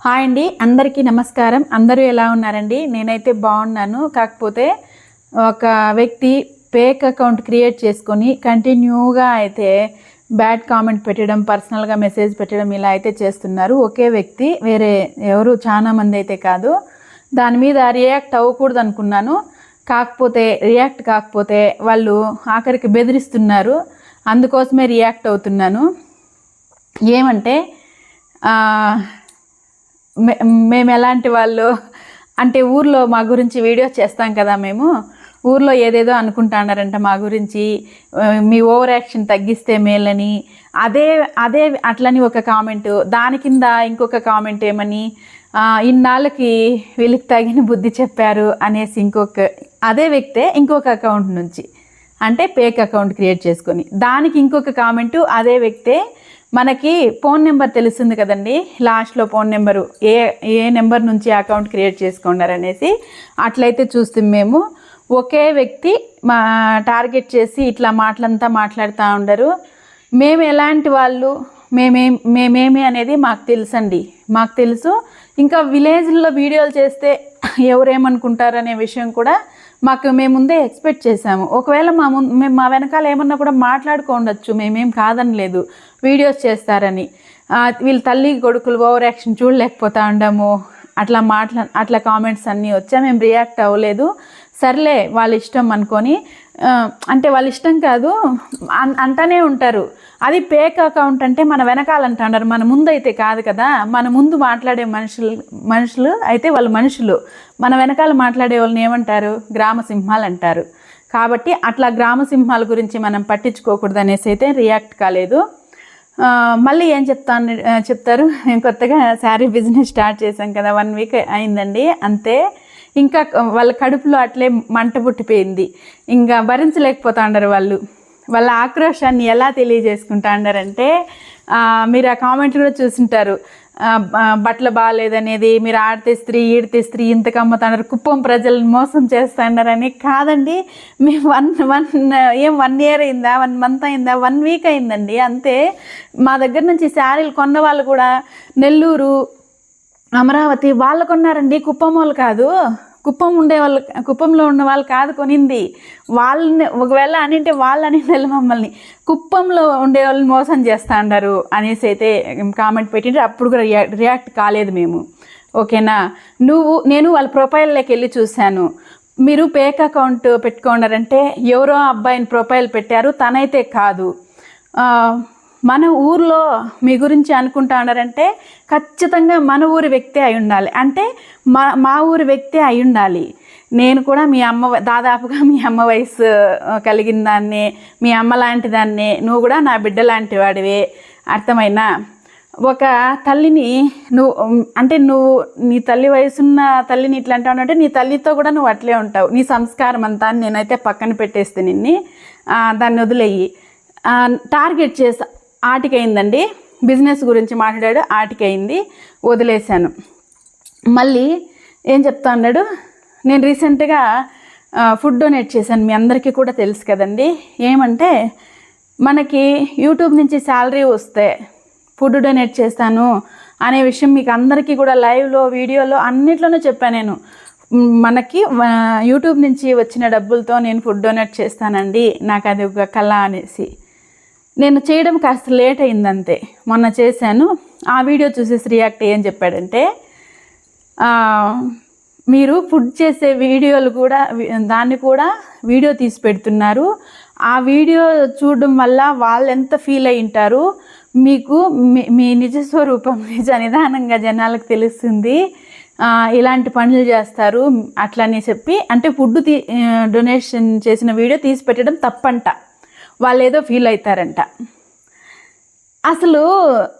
Hi అండి అందరికీ నమస్కారం. అందరూ ఎలా ఉన్నారండి? నేనైతే బాగున్నాను. కాకపోతే ఒక వ్యక్తి పేక్ అకౌంట్ క్రియేట్ చేసుకొని కంటిన్యూగా అయితే బ్యాడ్ కామెంట్ పెట్టడం పర్సనల్గా మెసేజ్ పెట్టడం ఇలా అయితే చేస్తున్నారు. ఒకే వ్యక్తి వేరే ఎవరు చాలా మంది అయితే కాదు. దాని మీద రియాక్ట్ అవ్వకూడదు అనుకున్నాను. కాకపోతే రియాక్ట్ కాకపోతే వాళ్ళు ఆఖరికి బెదిరిస్తున్నారు. అందుకోసమే రియాక్ట్ అవుతున్నాను. ఏమంటే మేము ఎలాంటి వాళ్ళు? అంటే ఊర్లో మా గురించి వీడియో చేస్తాం కదా మేము. ఊర్లో ఏదేదో అనుకుంటున్నారంట మా గురించి. మీ ఓవర్ యాక్షన్ తగ్గిస్తే మేలని. అదే అదే అట్లని ఒక కామెంటు. దాని కింద ఇంకొక కామెంట్ ఏమని? ఇన్నాళ్ళకి వీళ్ళకి తగిన బుద్ధి చెప్పారు అనేసి ఇంకొక అదే వ్యక్తే ఇంకొక అకౌంట్ నుంచి. అంటే పేక్ అకౌంట్ క్రియేట్ చేసుకొని. దానికి ఇంకొక కామెంటు అదే వ్యక్తే మనకి ఫోన్ నెంబర్ తెలుస్తుంది కదండి. లాస్ట్లో ఫోన్ నెంబరు ఏ ఏ నెంబర్ నుంచి అకౌంట్ క్రియేట్ చేసుకున్నారనేసి అట్లయితే చూస్తాం మేము. ఒకే వ్యక్తి మా టార్గెట్ చేసి ఇట్లా మాటలంతా మాట్లాడుతూ ఉండరు. మేము ఎలాంటి వాళ్ళు? మేమే మేమేమి అనేది మాకు తెలుసండి. మాకు తెలుసు. ఇంకా విలేజ్లో వీడియోలు చేస్తే ఎవరేమనుకుంటారనే విషయం కూడా మాకు మేము ముందే ఎక్స్పెక్ట్ చేసాము ఒకవేళ మా ముందు మేము మా వెనకాల ఏమన్నా కూడా మాట్లాడుకోండొచ్చు మేమేం కాదని లేదు వీడియోస్ చేస్తారని. వీళ్ళ తల్లి కొడుకులు ఓవర్ యాక్షన్ చూడలేకపోతా ఉండము. అట్లా మాట్లా అట్లా కామెంట్స్ అన్నీ వచ్చా. మేము రియాక్ట్ అవ్వలేదు. సర్లే వాళ్ళ ఇష్టం అనుకొని అంటే వాళ్ళ ఇష్టం కాదు. అన్- అంటానే ఉంటారు. అది పేక్ అకౌంట్ అంటే మన వెనకాల మన ముందు అయితే కాదు కదా. మన ముందు మాట్లాడే మనుషులు మనుషులు అయితే వాళ్ళు మనుషులు. మన వెనకాల మాట్లాడే వాళ్ళని ఏమంటారు? గ్రామ సింహాలు అంటారు. కాబట్టి అట్లా గ్రామ సింహాల గురించి మనం పట్టించుకోకూడదు అనేసి అయితే రియాక్ట్ కాలేదు. మళ్ళీ ఏం చెప్తాను చెప్తారు? మేము కొత్తగా శారీ బిజినెస్ స్టార్ట్ చేశాం కదా. వన్ వీక్ అయిందండి. అంతే. ఇంకా వాళ్ళ కడుపులో అట్లే మంట పుట్టిపోయింది. ఇంకా భరించలేకపోతా ఉండరు వాళ్ళు. వాళ్ళ ఆక్రోషాన్ని ఎలా తెలియజేసుకుంటా ఉండారంటే మీరు ఆ కామెంట్ కూడా చూసింటారు. బట్టలు బాగాలేదనేది మీరు ఆడితే స్త్రీ ఈడితే స్త్రీ ఇంతకు అమ్ముతున్నారు కుప్పం ప్రజలను మోసం చేస్తున్నారని కాదండి. మేము వన్ వన్ ఏం వన్ ఇయర్ అయిందా వన్ మంత్ అయిందా వన్ వీక్ అయిందండి. అంతే మా దగ్గర నుంచి శారీలు కొన్న వాళ్ళు కూడా నెల్లూరు అమరావతి వాళ్ళు కొన్నారండి. కుప్పం వాళ్ళు కాదు. కుప్పం ఉండే వాళ్ళు కుప్పంలో ఉన్న వాళ్ళు కాదు కొనింది. వాళ్ళని ఒకవేళ అనింటే వాళ్ళు వెళ్ళి మమ్మల్ని. కుప్పంలో ఉండే వాళ్ళని మోసం చేస్తా అన్నారు అనేసి అయితే కామెంట్ పెట్టింటే అప్పుడు కూడా రియా రియాక్ట్ కాలేదు మేము. ఓకేనా? నువ్వు నేను వాళ్ళ ప్రొఫైల్లోకి వెళ్ళి చూశాను. మీరు పేక్ అకౌంట్ పెట్టుకున్నారంటే ఎవరో అబ్బాయిని ప్రొఫైల్ పెట్టారు. తనైతే కాదు. మన ఊర్లో మీ గురించి అనుకుంటా ఉన్నారంటే ఖచ్చితంగా మన ఊరి వ్యక్తే అయి ఉండాలి. అంటే మా మా ఊరి వ్యక్తే అయి ఉండాలి. నేను కూడా మీ అమ్మ దాదాపుగా మీ అమ్మ వయసు కలిగిన దాన్నే మీ అమ్మ లాంటి దాన్నే నువ్వు కూడా నా బిడ్డ లాంటి వాడివే అర్థమైనా ఒక తల్లిని నువ్వు అంటే నువ్వు నీ తల్లి వయసున్న తల్లిని ఇట్లా అంటావు అంటే నీ తల్లితో కూడా నువ్వు అట్లే ఉంటావు. నీ సంస్కారం అంతా అని నేనైతే పక్కన పెట్టేస్తే నిన్ని దాన్ని వదిలేయి. టార్గెట్ చేసా ఆటికైందండి. బిజినెస్ గురించి మాట్లాడాడు ఆటికైంది. వదిలేశాను. మళ్ళీ ఏం చెప్తా అన్నాడు? నేను రీసెంట్గా ఫుడ్ డొనేట్ చేశాను. మీ అందరికీ కూడా తెలుసు కదండి. ఏమంటే మనకి యూట్యూబ్ నుంచి శాలరీ వస్తే ఫుడ్ డొనేట్ చేస్తాను అనే విషయం మీకు అందరికీ కూడా లైవ్లో వీడియోలో అన్నిట్లోనూ చెప్పాను నేను. మనకి యూట్యూబ్ నుంచి వచ్చిన డబ్బులతో నేను ఫుడ్ డొనేట్ చేస్తానండి. నాకు అది ఒక కళ అనేసి. నేను చేయడం కాస్త లేట్ అయిందంతే. మొన్న చేశాను. ఆ వీడియో చూసేసి రియాక్ట్ ఏం చెప్పాడంటే మీరు ఫుడ్ చేసే వీడియోలు కూడా దాన్ని కూడా వీడియో తీసి పెడుతున్నారు. ఆ వీడియో చూడడం వల్ల వాళ్ళు ఎంత ఫీల్ అయి ఉంటారు? మీకు మీ మీ నిజ స్వరూపం నిజ నిదానంగా జనాలకు తెలుస్తుంది. ఇలాంటి పనులు చేస్తారు. అట్లని చెప్పి అంటే ఫుడ్ తీ డొనేషన్ చేసిన వీడియో తీసి పెట్టడం తప్పంట. వాళ్ళు ఏదో ఫీల్ అవుతారంట. అసలు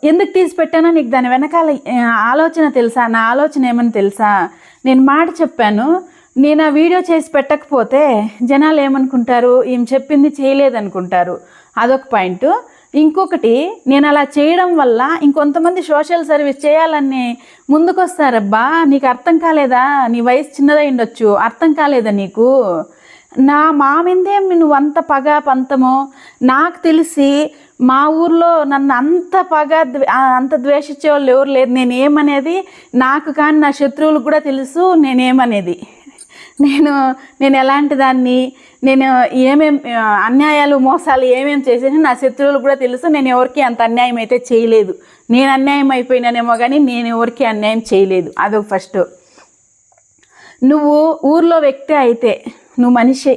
ఎందుకు తీసి పెట్టానో నీకు దాని వెనకాల ఆలోచన తెలుసా? నా ఆలోచన ఏమని తెలుసా? నేను మాట చెప్పాను. నేను ఆ వీడియో చేసి పెట్టకపోతే జనాలు ఏమనుకుంటారు? ఈమె చెప్పింది చేయలేదనుకుంటారు. అదొక పాయింట్. ఇంకొకటి నేను అలా చేయడం వల్ల ఇంకొంతమంది సోషల్ సర్వీస్ చేయాలని ముందుకొస్తారబ్బా. నీకు అర్థం కాలేదా? నీ వయసు చిన్నదై ఉండొచ్చు. అర్థం కాలేదా నీకు? నా మా మీదే నువ్వు అంత పగ పంతమో? నాకు తెలిసి మా ఊర్లో నన్ను అంత పగ అంత ద్వేషించే వాళ్ళు ఎవరు లేరు. నేనేమనేది? నాకు కానీ నా శత్రువులకు కూడా తెలుసు నేనేమనేది? నేను నేను ఎలాంటి దాన్ని? నేను ఏమేం అన్యాయాలు మోసాలు ఏమేం చేసేసి నా శత్రువులు కూడా తెలుసు నేను ఎవరికి అంత అన్యాయం అయితే చేయలేదు. నేను అన్యాయం అయిపోయినానేమో కానీ నేను ఎవరికి అన్యాయం చేయలేదు. అదొక ఫస్ట్. నువ్వు ఊర్లో వ్యక్తి అయితే నువ్వు మనిషి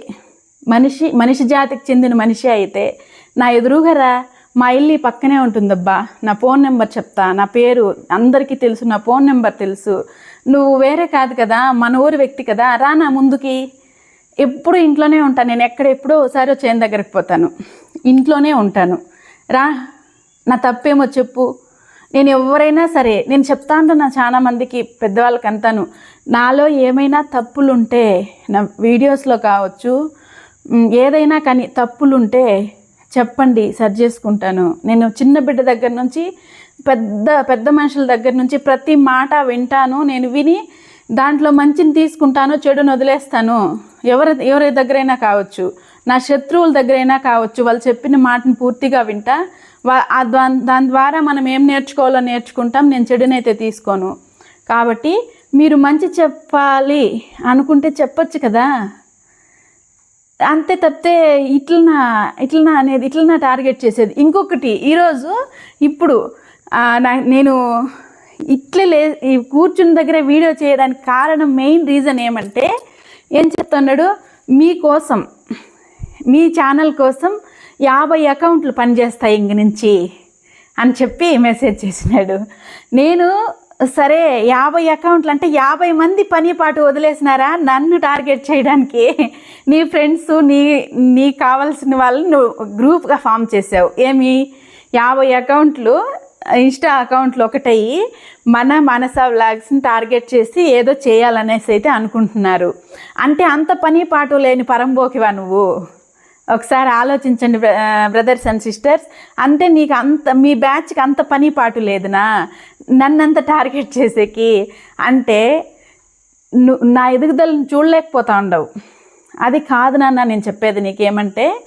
మనిషి మనిషి జాతికి చెందిన మనిషి అయితే నా ఎదురుగా రా మా ఇల్లు పక్కనే ఉంటుందబ్బా. నా ఫోన్ నెంబర్ చెప్తా నా పేరు అందరికీ తెలుసు నా ఫోన్ నెంబర్ తెలుసు. నువ్వు వేరే కాదు కదా మన ఊరి వ్యక్తి కదా రా నా ముందుకి. ఎప్పుడు ఇంట్లోనే ఉంటాను నేను ఎక్కడ ఎప్పుడో ఒకసారి వచ్చేయని దగ్గరికి పోతాను. ఇంట్లోనే ఉంటాను. రా నా తప్పేమో చెప్పు. నేను ఎవరైనా సరే నేను చెప్తా ఉంటాను చాలా మందికి పెద్దవాళ్ళకి అంతాను నాలో ఏమైనా తప్పులుంటే నా వీడియోస్లో కావచ్చు ఏదైనా కానీ తప్పులుంటే చెప్పండి సరి చేసుకుంటాను. నేను చిన్న బిడ్డ దగ్గర నుంచి పెద్ద పెద్ద మనుషుల దగ్గర నుంచి ప్రతి మాట వింటాను నేను విని దాంట్లో మంచిని తీసుకుంటాను చెడును వదిలేస్తాను. ఎవరి ఎవరి దగ్గరైనా కావచ్చు. నా శత్రువుల దగ్గరైనా కావచ్చు వాళ్ళు చెప్పిన మాటను పూర్తిగా వింటా. వా- దాని ద్వారా మనం ఏం నేర్చుకోవాలో నేర్చుకుంటాం నేను చెడునైతే తీసుకోను. కాబట్టి మీరు మంచి చెప్పాలి అనుకుంటే చెప్పొచ్చు కదా. అంతే తప్పితే ఇట్లనా ఇట్లనా అనేది ఇట్లనా టార్గెట్ చేసేది. ఇంకొకటి ఈరోజు ఇప్పుడు నా- నేను ఇట్లే లే కూర్చున్న దగ్గర వీడియో చేయడానికి కారణం మెయిన్ రీజన్ ఏమంటే ఏం చెప్తున్నాడు? మీకోసం. మీ ఛానల్ కోసం యాభై అకౌంట్లు పనిచేస్తాయి ఇంక నుంచి అని చెప్పి మెసేజ్ చేసినాడు. నేను సరే యాభై అకౌంట్లు అంటే యాభై మంది పని పాటు వదిలేసినారా? నన్ను టార్గెట్ చేయడానికి నీ ఫ్రెండ్స్ నీ నీకు కావాల్సిన వాళ్ళని నువ్వు గ్రూప్గా ఫామ్ చేసావు. ఏమి? యాభై అకౌంట్లు ఇన్స్టా అకౌంట్లు ఒకటయ్యి మన మనస వ్లాగ్స్ని టార్గెట్ చేసి ఏదో చేయాలనేసి అయితే అనుకుంటున్నారు. అంటే అంత పని పాటు లేని పరంబోకివా నువ్వు? ఒకసారి ఆలోచించండి బ్రదర్స్ అండ్ సిస్టర్స్ అంటే నీకు అంత మీ బ్యాచ్కి అంత పని పాటు లేదునా? నన్నంత టార్గెట్ చేసేకి. అంటే ను- నా ఎదుగుదలను చూడలేకపోతా ఉండవు. అది కాదు నాన్న నేను చెప్పేది నీకేమంటే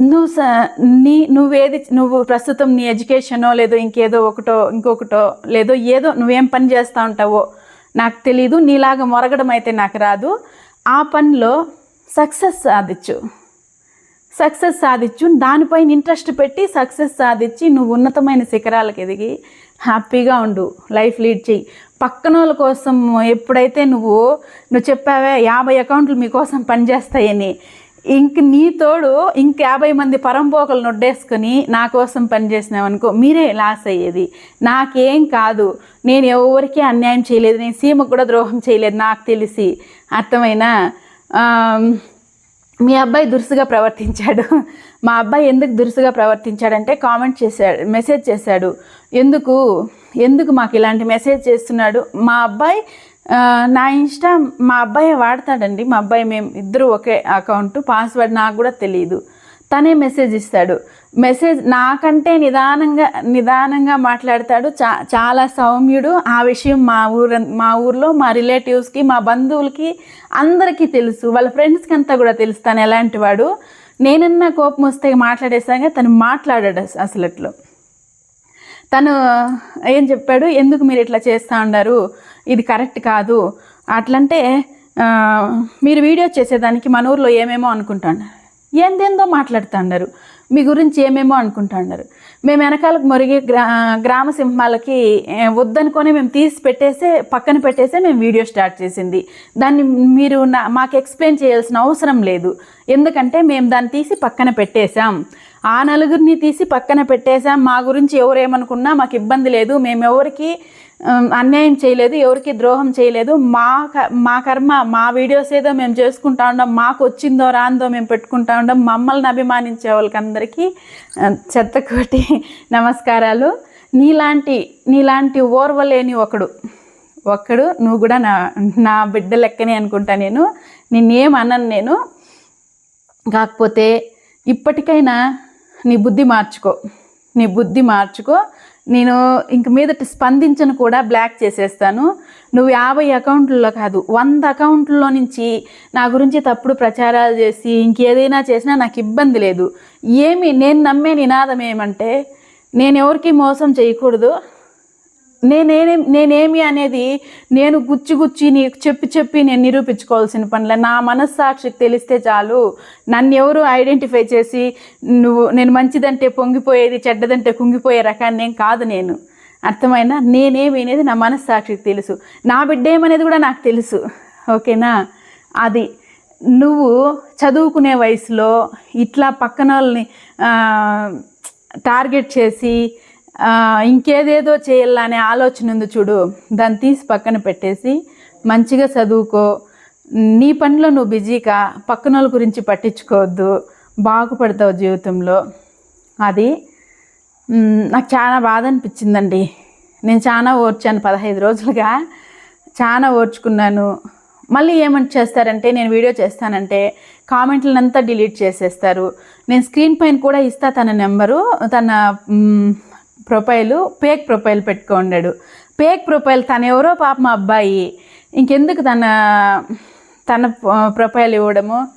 నువ్వు స నీ నువ్వేది నువ్వు ప్రస్తుతం నీ ఎడ్యుకేషనో లేదో ఇంకేదో ఒకటో ఇంకొకటో లేదో ఏదో నువ్వేం పని చేస్తూ ఉంటావో నాకు తెలీదు. నీలాగా మొరగడం అయితే నాకు రాదు. ఆ పనిలో సక్సెస్ సాధించు. సక్సెస్ సాధించు. దానిపైన ఇంట్రెస్ట్ పెట్టి సక్సెస్ సాధించి నువ్వు ఉన్నతమైన శిఖరాలకు ఎదిగి హ్యాపీగా ఉండు. లైఫ్ లీడ్ చెయ్యి. పక్కన వాళ్ళ కోసం ఎప్పుడైతే నువ్వు నువ్వు చెప్పావే యాభై అకౌంట్లు మీకోసం పనిచేస్తాయని ఇంక నీ తోడు ఇంక యాభై మంది పరంపోకలు నొడ్డేసుకొని నా కోసం పనిచేసినావనుకో మీరే లాస్ అయ్యేది. నాకేం కాదు. నేను ఎవరికి అన్యాయం చేయలేదు. నేను సీమకు కూడా ద్రోహం చేయలేదు. నాకు తెలిసి. అర్థమైనా? మీ అబ్బాయి దురుసుగా ప్రవర్తించాడు. మా అబ్బాయి ఎందుకు దురుసుగా ప్రవర్తించాడంటే కామెంట్ చేశాడు మెసేజ్ చేశాడు. ఎందుకు ఎందుకు మాకు ఇలాంటి మెసేజ్ చేస్తున్నాడు? మా అబ్బాయి నా ఇన్స్టా మా అబ్బాయి వాడతాడండి. మా అబ్బాయి మేము ఇద్దరు ఒకే అకౌంట్ పాస్వర్డ్ నాకు కూడా తెలియదు తనే మెసేజ్ ఇస్తాడు. మెసేజ్ నాకంటే నిదానంగా నిదానంగా మాట్లాడతాడు. చా చాలా సౌమ్యుడు. ఆ విషయం మా ఊరు మా ఊర్లో మా రిలేటివ్స్కి మా బంధువులకి అందరికీ తెలుసు. వాళ్ళ ఫ్రెండ్స్కి అంతా కూడా తెలుసు తను ఎలాంటి వాడు. నేనన్నా కోపం వస్తే మాట్లాడేసాగా తను మాట్లాడాడు అసలట్లో. అసలు తను ఏం చెప్పాడు? ఎందుకు మీరు ఇట్లా చేస్తూ ఉన్నారు ఇది కరెక్ట్ కాదు. అట్లంటే మీరు వీడియో చేసేదానికి మన ఊర్లో ఏమేమో అనుకుంటాను. ఏందేందో మాట్లాడుతున్నారు మీ గురించి ఏమేమో అనుకుంటున్నారు మేము వెనకాలకు మొరిగే గ్రా గ్రామ సింహాలకి వద్దనుకొని మేము తీసి పెట్టేసే పక్కన పెట్టేసే మేము వీడియో స్టార్ట్ చేసింది. దాన్ని మీరు నా మాకు ఎక్స్ప్లెయిన్ చేయాల్సిన అవసరం లేదు. ఎందుకంటే మేము దాన్ని తీసి పక్కన పెట్టేశాం. ఆ నలుగురిని తీసి పక్కన పెట్టేశాం. మా గురించి ఎవరు ఏమనుకున్నా మాకు ఇబ్బంది లేదు. మేము ఎవరికి అన్యాయం చేయలేదు ఎవరికి ద్రోహం చేయలేదు. మా క- మా కర్మ మా వీడియోస్ ఏదో మేము చేసుకుంటా ఉండం మాకు వచ్చిందో రాందో మేము పెట్టుకుంటా ఉండం మమ్మల్ని అభిమానించే వాళ్ళకందరికీ చెత్తకోటి నమస్కారాలు. నీలాంటి నీలాంటి ఓర్వలేని ఒకడు ఒక్కడు నువ్వు కూడా నా నా బిడ్డ లెక్కనే అనుకుంటా నేను. నిన్నేం అనను నేను. కాకపోతే ఇప్పటికైనా నీ బుద్ధి మార్చుకో. నీ బుద్ధి మార్చుకో. నేను ఇంక మీదట స్పందించను కూడా బ్లాక్ చేసేస్తాను. నువ్వు యాభై అకౌంట్లలో కాదు వంద అకౌంట్లలో నుంచి నా గురించి తప్పుడు ప్రచారాలు చేసి ఇంకేదైనా చేసినా నాకు ఇబ్బంది లేదు. ఏమి నేను నమ్మే నినాదం ఏమంటే నేను ఎవరికి మోసం చేయకూడదు. నేనేం నేనేమి అనేది నేను గుచ్చి గుచ్చి నీకు చెప్పి చెప్పి నేను నిరూపించుకోవాల్సిన పనిలే. నా మనస్సాక్షికి తెలిస్తే చాలు. నన్ను ఎవరు ఐడెంటిఫై చేసి నువ్వు నేను మంచిదంటే పొంగిపోయేది చెడ్డదంటే కుంగిపోయే రకాన్ని ఏం కాదు నేను. అర్థమైనా నేనేమి అనేది నా మనస్సాక్షికి తెలుసు. నా బిడ్డ ఏమనేది కూడా నాకు తెలుసు. ఓకేనా? అది నువ్వు చదువుకునే వయసులో ఇట్లా పక్కన వాళ్ళని టార్గెట్ చేసి ఇంకేదేదో చేయాలనే ఆలోచన ఉంది చూడు. దాన్ని తీసి పక్కన పెట్టేసి మంచిగా చదువుకో. నీ పనిలో నువ్వు బిజీగా పక్కన వాళ్ళ గురించి పట్టించుకోవద్దు. బాగుపడతావు జీవితంలో. అది నాకు చాలా బాధ అనిపించిందండి. నేను చాలా ఓర్చాను పదహైదు రోజులుగా. చాలా ఓర్చుకున్నాను. మళ్ళీ ఏమంటే చేస్తారంటే నేను వీడియో చేస్తానంటే కామెంట్లనంతా డిలీట్ చేసేస్తారు. నేను స్క్రీన్ పైన కూడా ఇస్తా తన నెంబరు తన ప్రొఫైలు పేక్ ప్రొఫైల్ పెట్టుకున్నాడు పేక్ ప్రొఫైల్ తన ఎవరో పాప మా అబ్బాయి. ఇంకెందుకు తన తన ప్రొఫైల్ ఇవ్వడము?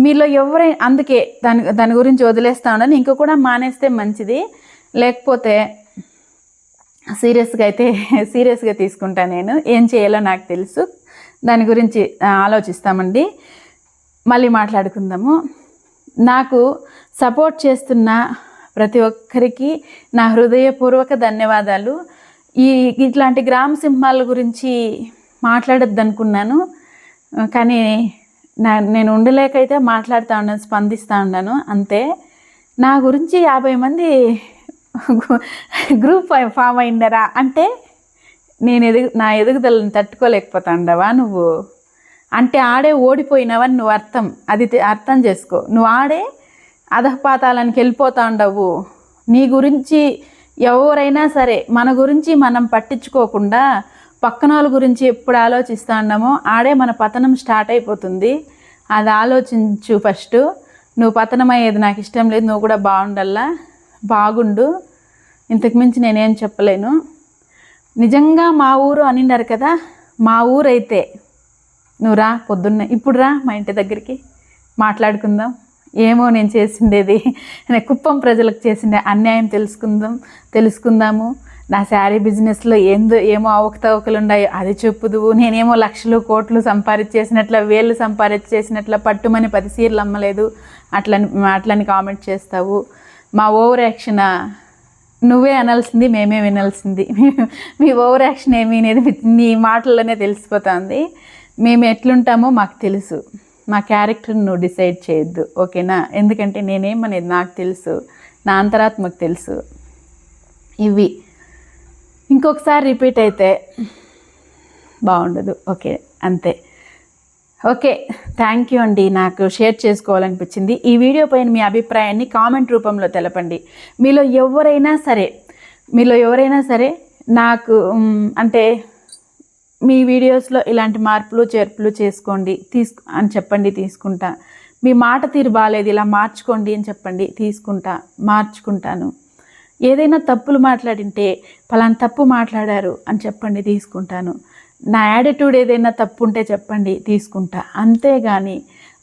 మీలో ఎవరై అందుకే దాని దాని గురించి వదిలేస్తా ఉండని ఇంక కూడా మానేస్తే మంచిది. లేకపోతే సీరియస్గా అయితే సీరియస్గా తీసుకుంటా నేను. ఏం చేయాలో నాకు తెలుసు. దాని గురించి ఆలోచిస్తామండి. మళ్ళీ మాట్లాడుకుందాము. నాకు సపోర్ట్ చేస్తున్న ప్రతి ఒక్కరికి నా హృదయపూర్వక ధన్యవాదాలు. ఈ ఇట్లాంటి గ్రామ సింహాల గురించి మాట్లాడద్దు అనుకున్నాను కానీ నా నేను ఉండలేకైతే మాట్లాడుతూ ఉన్నాను స్పందిస్తూ ఉన్నాను అంతే. నా గురించి యాభై మంది గ్రూప్ ఫామ్ అయిందరా అంటే నేను ఎదుగు నా ఎదుగుదలను తట్టుకోలేకపోతాండవా నువ్వు? అంటే ఆడే ఓడిపోయినావని నువ్వు అర్థం అది అర్థం చేసుకో. నువ్వు ఆడే అధపాతాలానికి వెళ్ళిపోతా ఉండవు నీ గురించి ఎవరైనా సరే మన గురించి మనం పట్టించుకోకుండా పక్కన వాళ్ళ గురించి ఎప్పుడు ఆలోచిస్తా ఉన్నామో ఆడే మన పతనం స్టార్ట్ అయిపోతుంది. అది ఆలోచించు ఫస్ట్. నువ్వు పతనం అయ్యేది నాకు ఇష్టం లేదు నువ్వు కూడా బాగుండల్లా? బాగుండు. ఇంతకుమించి నేనేం చెప్పలేను. నిజంగా మా ఊరు అనిండారు కదా? మా ఊరైతే. నువ్వు రా పొద్దున్న. ఇప్పుడు రా మా ఇంటి దగ్గరికి. మాట్లాడుకుందాం. ఏమో నేను చేసిండేది. కుప్పం ప్రజలకు చేసిండే అన్యాయం తెలుసుకుందాం తెలుసుకుందాము. నా శారీ బిజినెస్లో ఏందో ఏమో అవకతవకలు ఉన్నాయో అది చెప్పుదువు. నేనేమో లక్షలు కోట్లు సంపాదించేసినట్ల వేలు సంపాదించేసినట్ల పట్టుమని పది సీర్లు అమ్మలేదు. అట్లని అట్లని కామెంట్ చేస్తావు. మా ఓవర్ యాక్షన్ నువ్వే అనాల్సింది మేమే వినాల్సింది. మీ ఓవర్ యాక్షన్ ఏమీ అనేది నీ మాటల్లోనే తెలిసిపోతుంది. మేము ఎట్లుంటామో మాకు తెలుసు. మా క్యారెక్టర్ని నువ్వు డిసైడ్ చేయొద్దు ఓకేనా? ఎందుకంటే నేనేమనేది నాకు తెలుసు నా అంతరాత్మకు తెలుసు. ఇవి. ఇంకొకసారి రిపీట్ అయితే బాగుండదు ఓకే అంతే. ఓకే థ్యాంక్ యూ అండి నాకు షేర్ చేసుకోవాలనిపించింది. ఈ వీడియో పైన మీ అభిప్రాయాన్ని కామెంట్ రూపంలో తెలపండి. మీలో ఎవరైనా సరే మీలో ఎవరైనా సరే నాకు అంటే మీ వీడియోస్లో ఇలాంటి మార్పులు చేర్పులు చేసుకోండి తీసుకు అని చెప్పండి తీసుకుంటా. మీ మాట తీరు బాగాలేదు ఇలా మార్చుకోండి అని చెప్పండి తీసుకుంటా మార్చుకుంటాను. ఏదైనా తప్పులు మాట్లాడింటే పలానా తప్పు మాట్లాడారు అని చెప్పండి తీసుకుంటాను. నా యాటిట్యూడ్ ఏదైనా తప్పు ఉంటే చెప్పండి తీసుకుంటా. అంతేగాని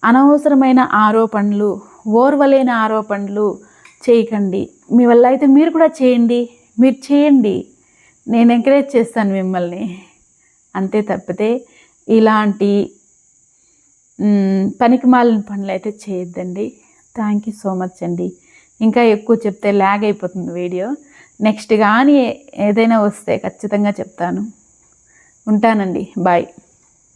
అనవసరమైన ఆరోపణలు ఓర్వలేని ఆరోపణలు చేయకండి. మీ వల్ల అయితే మీరు కూడా చేయండి. మీరు చేయండి. నేను ఎంకరేజ్ చేస్తాను మిమ్మల్ని. అంతే తప్పితే ఇలాంటి పనికిమాలిన పనులు అయితే చేయొద్దండి. థ్యాంక్ యూ సో మచ్ అండి. ఇంకా ఎక్కువ చెప్తే ల్యాగ్ అయిపోతుంది వీడియో. నెక్స్ట్ కానీ ఏదైనా వస్తే ఖచ్చితంగా చెప్తాను. ఉంటానండి. బాయ్